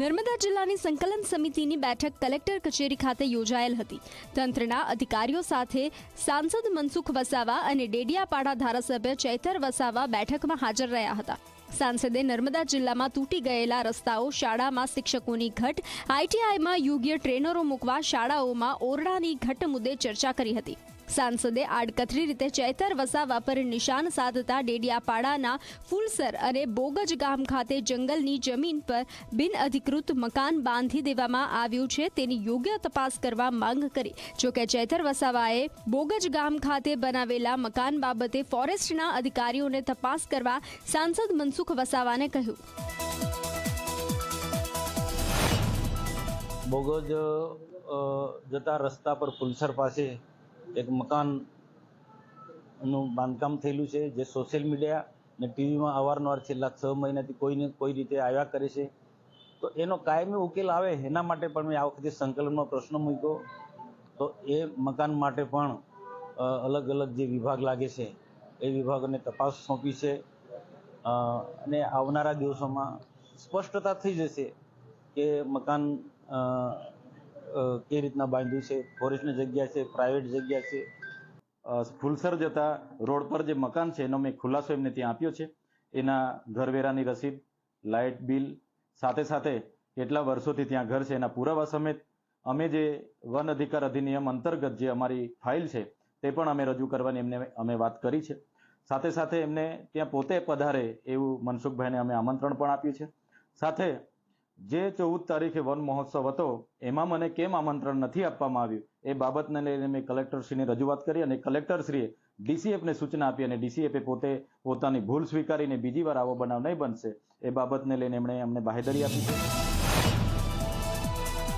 નર્મદા જિલ્લાની સંકલન સમિતિની બેઠક કલેક્ટર કચેરી ખાતે યોજાયેલ હતી. તંત્રના અધિકારીઓ સાથે સાંસદ મનસુખ વસાવા અને ડેડિયાપાડા ધારાસભ્ય ચૈતર વસાવા બેઠકમાં હાજર રહ્યા હતા. સાંસદે નર્મદા જિલ્લામાં તૂટી ગયેલા રસ્તાઓ, શાળામાં શિક્ષકોની ઘટ, આઈટીઆઈમાં યોગ્ય ટ્રેનરો મૂકવા, શાળાઓમાં ઓરડાની ઘટ મુદ્દે ચર્ચા કરી હતી. સાંસદે આડકતરી રીતે ચૈતર વસાવા પર નિશાન સાધતા ડેડિયાપાડાના ફૂલસર અને બોગજ ગામ ખાતે જંગલની જમીન પર બિનઅધિકૃત મકાન બાંધી દેવામાં આવ્યું છે. તેની યોગ્ય તપાસ કરવા માંગ કરી. જોકે ચૈતર વસાવાએ બોગજ ગામ ખાતે બનાવેલા મકાન બાબતે ફોરેસ્ટના અધિકારીઓને તપાસ કરવા સાંસદ મનસુખ વસાવાને કહ્યું. બોગજ જતા રસ્તા પર ફુલસર પાસે એક મકાનનું બાંધકામ થયેલું છે, જે સોશિયલ મીડિયા ને ટીવીમાં અવારનવાર છેલ્લા છ મહિનાથી કોઈને કોઈ રીતે આવ્યા કરે છે. તો એનો કાયમી ઉકેલ આવે એના માટે પણ મેં આ વખતે સંકલનમાં પ્રશ્ન મૂક્યો. તો એ મકાન માટે પણ અલગ અલગ જે વિભાગ લાગે છે, એ વિભાગોને તપાસ સોંપી છે. અને આવનારા દિવસોમાં સ્પષ્ટતા થઈ જશે કે મકાન કઈ રીતના બાંધ્યું છે? ફોરેસ્ટની જગ્યા છે પ્રાઇવેટ જગ્યા છે? ફૂલસર જતા રોડ પર જે મકાન છે, એનો મેં ખુલાસો એમને ત્યાં આપ્યો છે. એના ઘરવેરાની રસીદ, લાઇટ બિલ, સાથે સાથે કેટલા વર્ષોથી ત્યાં ઘર છે એના પુરાવા સમેત અમે જે વન અધિકાર અધિનિયમ અંતર્ગત જે અમારી ફાઇલ છે, તે પણ અમે રજૂ કરવાની એમને અમે વાત કરી છે. સાથે સાથે એમને ત્યાં પોતે પધારે એવું મનસુખભાઈને અમે આમંત્રણ પણ આપ્યું છે. સાથે જે ચૌદ તારીખે વન મહોત્સવ હતો, એમાં મને કેમ આમંત્રણ નથી આપવામાં આવ્યું? એ બાબતને લઈને મેં કલેક્ટરશ્રીને રજૂઆત કરી અને કલેક્ટરશ્રીએ ડીસીએફને સૂચના આપી અને ડીસીએફે પોતે પોતાની ભૂલ સ્વીકારીને બીજી વાર આવો બનાવ નહીં બનશે. એ બાબતને લઈને એમણે અમને બાહેધરી આપી છે.